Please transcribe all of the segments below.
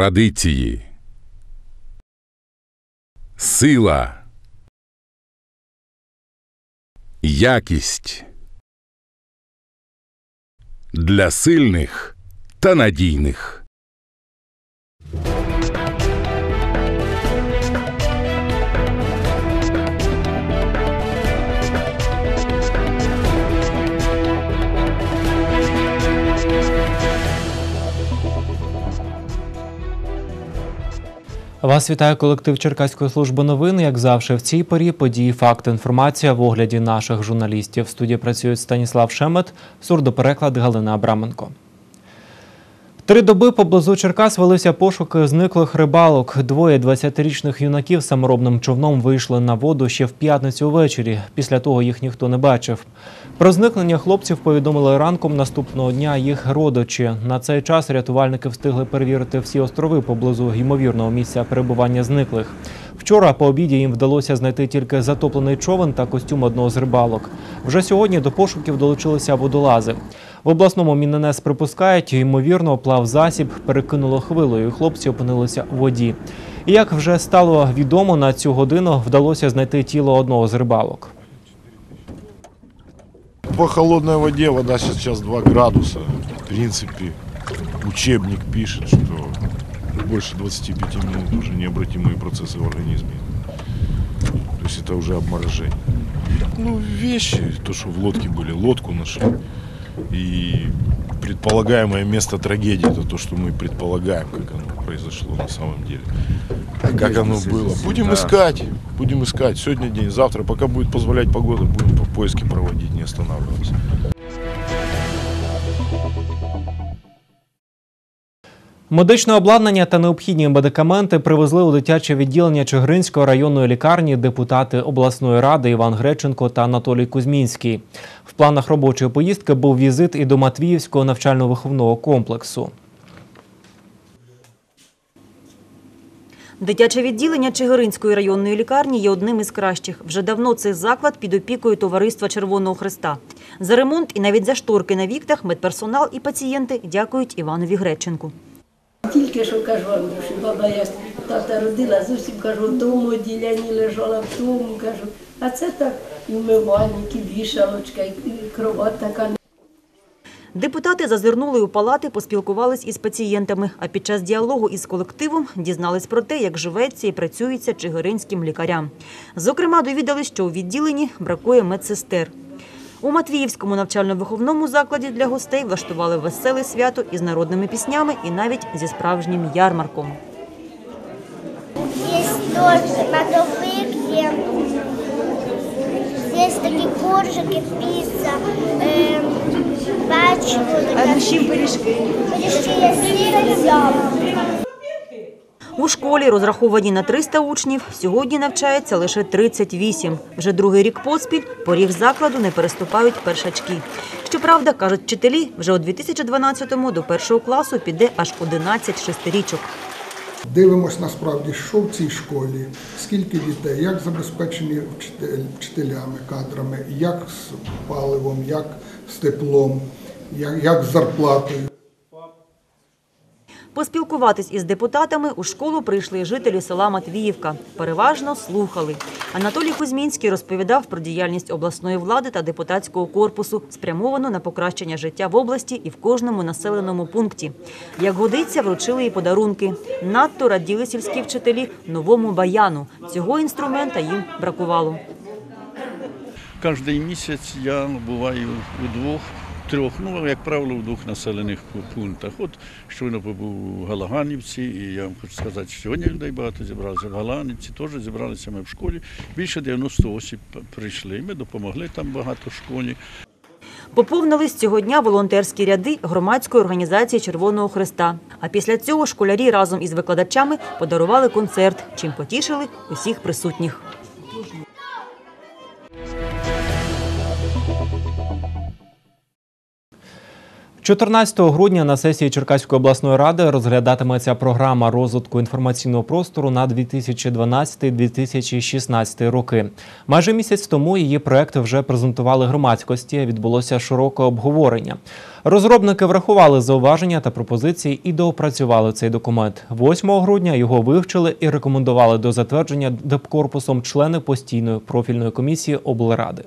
Традиції. Сила. Якість. Для сильних та надійних. Вас вітає колектив Черкаської служби новин. Як завжди, в цій порі події, факти, інформація в огляді наших журналістів. В студії працюють Станіслав Шемет, сурдопереклад Галина Абраменко. Три доби поблизу Черкас велися пошуки зниклих рибалок. Двоє 20-річних юнаків саморобним човном вийшли на воду ще в п'ятницю ввечері. Після того їх ніхто не бачив. Про зникнення хлопців повідомили ранком наступного дня їх родичі. На цей час рятувальники встигли перевірити всі острови поблизу ймовірного місця перебування зниклих. Вчора по обіді їм вдалося знайти тільки затоплений човен та костюм одного з рибалок. Вже сьогодні до пошуків долучилися водолази. В обласному Міненес припускають, ймовірно, плав засіб перекинуло хвилою. і Хлопці опинилися в воді. І як вже стало відомо, на цю годину вдалося знайти тіло одного з рибалок. По холодной воде вода сейчас 2 градуса. В принципе, учебник пишет, что больше 25 минут уже необратимые процессы в организме. То есть это уже обморожение. Ну, вещи, то, что в лодке были, лодку нашли. И предполагаемое место трагедии, это то, что мы предполагаем, как оно произошло на самом деле. Как оно было. Будем искать, будем искать. Сегодня день, завтра, пока будет позволять погода, будем по- поиски проводить, не останавливаться. Медичне обладнання та необхідні медикаменти привезли у дитяче відділення Чигиринської районної лікарні депутати обласної ради Іван Греченко та Анатолій Кузьмінський. В планах робочої поїздки був візит і до Матвіївського навчально-виховного комплексу. Дитяче відділення Чигиринської районної лікарні є одним із кращих. Вже давно цей заклад під опікою товариства Червоного Христа. За ремонт і навіть за шторки на віктах медперсонал і пацієнти дякують Іванові Греченку. Тільки що кажу, Андрюші, баба, я тата родила, зовсім кажу, в тому відділенні лежала, в тому кажу. А це так, і вішалочка, і кровать така. Депутати зазирнули у палати, поспілкувались із пацієнтами, а під час діалогу із колективом дізнались про те, як живеться і працюється чигиринським лікарям. Зокрема, довідались, що у відділенні бракує медсестер. У Матвіївському навчально-виховному закладі для гостей влаштували веселе свято із народними піснями і навіть зі справжнім ярмарком. Тоже мотовик є. Такі коржики, піца, е, печиво. А чим пиріжки? Пиріжки є яблуко. У школі, розрахованій на 300 учнів, сьогодні навчається лише 38. Вже другий рік поспіль поріг закладу не переступають першачки. Щоправда, кажуть вчителі, вже у 2012-му до першого класу піде аж 11 шестирічок. Дивимось насправді, що в цій школі, скільки дітей, як забезпечені вчителями, кадрами, як з паливом, як з теплом, як з зарплатою. Поспілкуватись із депутатами у школу прийшли жителі села Матвіївка. Переважно слухали. Анатолій Кузьмінський розповідав про діяльність обласної влади та депутатського корпусу, спрямовану на покращення життя в області і в кожному населеному пункті. Як годиться, вручили і подарунки. Надто раділи сільські вчителі новому баяну. Цього інструмента їм бракувало. Кожний місяць я буваю у двох, трьох, ну, як правило, у двох населених пунктах. От щойно побув у Галаганівці, і я вам хочу сказати, що сьогодні людей багато зібралося. В Галаганівці теж зібралися ми в школі. Більше 90 осіб прийшли. Ми допомогли там багато школі. Поповнились цього дня волонтерські ряди громадської організації Червоного Христа. А після цього школярі разом із викладачами подарували концерт, чим потішили усіх присутніх. 14 грудня на сесії Черкаської обласної ради розглядатиметься програма розвитку інформаційного простору на 2012-2016 роки. Майже місяць тому її проект вже презентували громадськості. Відбулося широке обговорення. Розробники врахували зауваження та пропозиції і доопрацювали цей документ. 8 грудня його вивчили і рекомендували до затвердження депкорпусом члени постійної профільної комісії облради.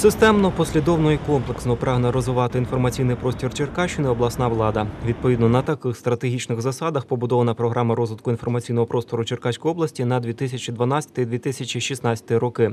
Системно, послідовно і комплексно прагне розвивати інформаційний простір Черкащини обласна влада. Відповідно на таких стратегічних засадах побудована програма розвитку інформаційного простору Черкаської області на 2012-2016 роки.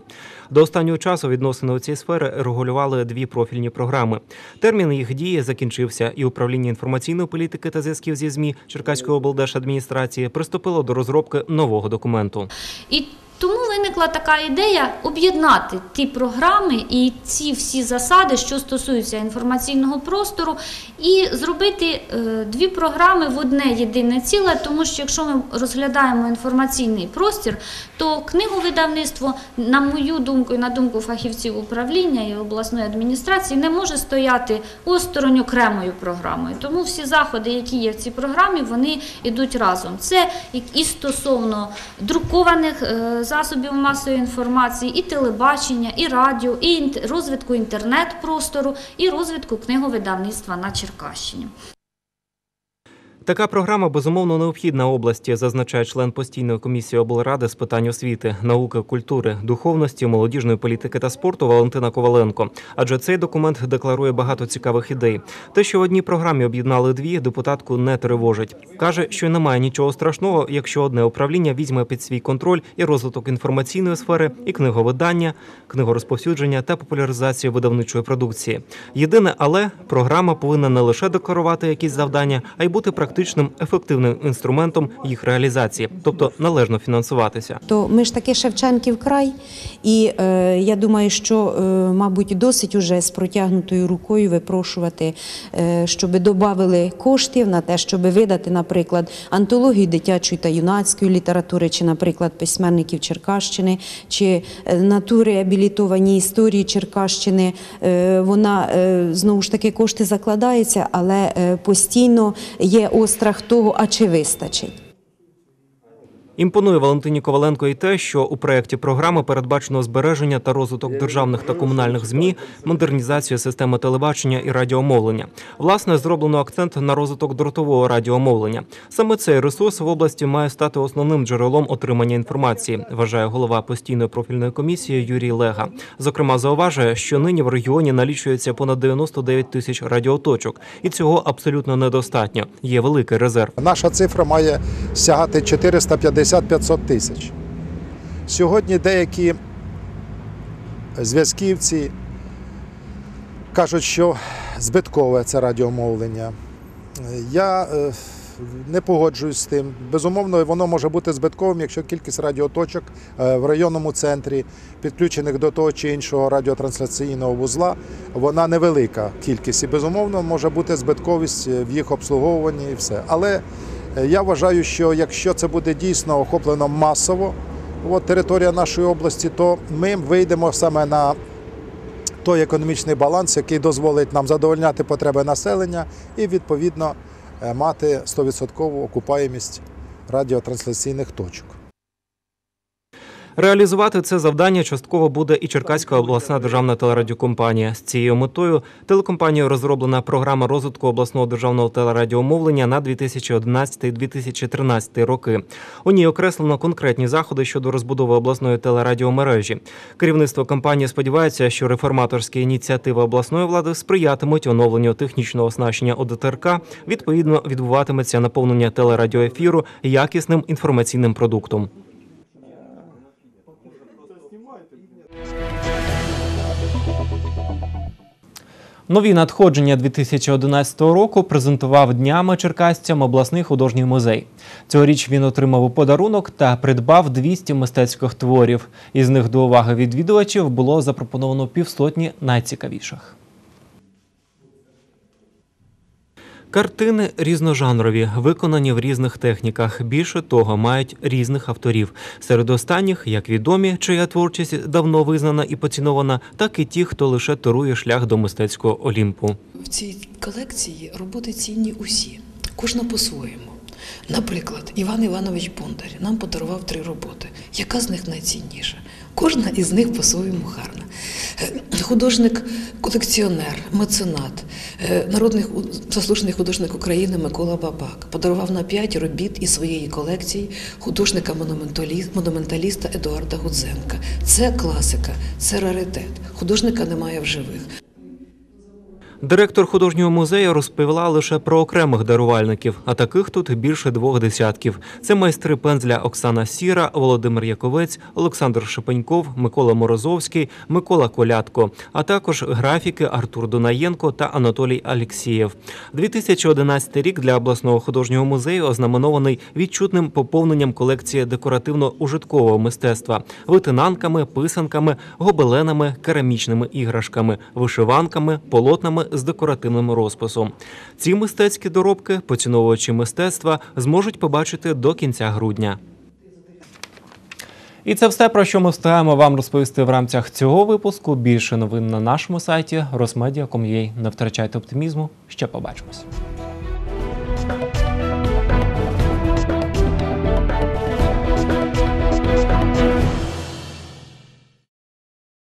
До останнього часу відносини у цій сфері регулювали дві профільні програми. Термін їх дії закінчився, і управління інформаційної політики та зв'язків зі ЗМІ Черкаської облдержадміністрації приступило до розробки нового документу. І тому виникла така ідея об'єднати ті програми і ці всі засади, що стосуються інформаційного простору, і зробити е, дві програми в одне єдине ціле, тому що якщо ми розглядаємо інформаційний простір, то книговидавництво, на мою думку і на думку фахівців управління і обласної адміністрації, не може стояти осторонь окремою програмою. Тому всі заходи, які є в цій програмі, вони йдуть разом. Це і- стосовно друкованих е, засобів масової інформації, і телебачення, і радіо, і розвитку інтернет-простору, і розвитку книговидавництва на Черкащині. Така програма безумовно необхідна області, зазначає член постійної комісії облради з питань освіти, науки, культури, духовності, молодіжної політики та спорту Валентина Коваленко. Адже цей документ декларує багато цікавих ідей. Те, що в одній програмі об'єднали дві, депутатку не тривожить. каже, що немає нічого страшного, якщо одне управління візьме під свій контроль і розвиток інформаційної сфери, і книговидання, книгорозповсюдження та популяризацію видавничої продукції. Єдине, але програма повинна не лише декларувати якісь завдання, а й бути практичним ефективним інструментом їх реалізації, тобто належно фінансуватися. То ми ж таки Шевченків край, і е, я думаю, що, е, мабуть, досить уже з протягнутою рукою випрошувати, е, щоб додали коштів на те, щоб видати, наприклад, антологію дитячої та юнацької літератури, чи, наприклад, письменників Черкащини, чи е, на ту історії Черкащини. Е, вона е, знову ж таки кошти закладаються, але е, постійно є острах того, а чи вистачить. Імпонує Валентині Коваленко і те, що у проєкті програми передбачено збереження та розвиток державних та комунальних змі, модернізацію системи телебачення і радіомовлення. Власне, зроблено акцент на розвиток дротового радіомовлення. Саме цей ресурс в області має стати основним джерелом отримання інформації, вважає голова постійної профільної комісії Юрій Лега. Зокрема, зауважує, що нині в регіоні налічується понад 99 тисяч радіоточок, і цього абсолютно недостатньо. Є великий резерв. Наша цифра має сягати 450-500 тисяч. Сьогодні деякі зв'язківці кажуть, що збиткове це радіомовлення. Я е, не погоджуюсь з тим. Безумовно, воно може бути збитковим, якщо кількість радіоточок е, в районному центрі, підключених до того чи іншого радіотрансляційного вузла, вона невелика кількість. І безумовно може бути збитковість в їх обслуговуванні і все. Але я вважаю, що якщо це буде дійсно охоплено масово, от територія нашої області, то ми вийдемо саме на той економічний баланс, який дозволить нам задовольняти потреби населення і відповідно е, мати 100% окупаємість радіотрансляційних точок. Реалізувати це завдання частково буде і Черкаська обласна державна телерадіокомпанія. З цією метою телекомпанією розроблена програма розвитку обласного державного телерадіомовлення на 2011-2013 роки. У ній окреслено конкретні заходи щодо розбудови обласної телерадіомережі. Керівництво компанії сподівається, що реформаторські ініціативи обласної влади сприятимуть оновленню технічного оснащення ОДТРК. Відповідно, відбуватиметься наповнення телерадіоефіру якісним інформаційним продуктом. Нові надходження 2011 року презентував днями черкасцям обласний художній музей. Цьогоріч він отримав у подарунок та придбав 200 мистецьких творів. Із них до уваги відвідувачів було запропоновано півсотні найцікавіших. Картини різножанрові, виконані в різних техніках. Більше того, мають різних авторів. Серед останніх як відомі, чия творчість давно визнана і поцінована, так і ті, хто лише торує шлях до мистецького Олімпу. В цій колекції роботи цінні усі, кожна по-своєму. Наприклад, Іван Іванович Бондар нам подарував три роботи. Яка з них найцінніша? Кожна із них по-своєму гарна. Е, Художник, колекціонер, меценат, е, народний заслужений художник України Микола Бабак подарував на п'ять робіт із своєї колекції художника монументалі- монументаліста Едуарда Гудзенка. Це класика, це раритет. Художника немає в живих. Директор художнього музею розповіла лише про окремих дарувальників, а таких тут більше двох десятків. Це майстри пензля Оксана Сіра, Володимир Яковець, Олександр Шепеньков, Микола Морозовський, Микола Колядко, а також графіки Артур Дунаєнко та Анатолій Алєксєєв. 2011 рік для обласного художнього музею ознаменований відчутним поповненням колекції декоративно-ужиткового мистецтва, витинанками, писанками, гобеленами, керамічними іграшками, вишиванками, полотнами з декоративним розписом. Ці мистецькі доробки поціновувачі мистецтва зможуть побачити до кінця грудня. І це все, про що ми встигаємо вам розповісти в рамках цього випуску. Більше новин на нашому сайті rosmedia.com.ua. Не втрачайте оптимізму. Ще побачимось.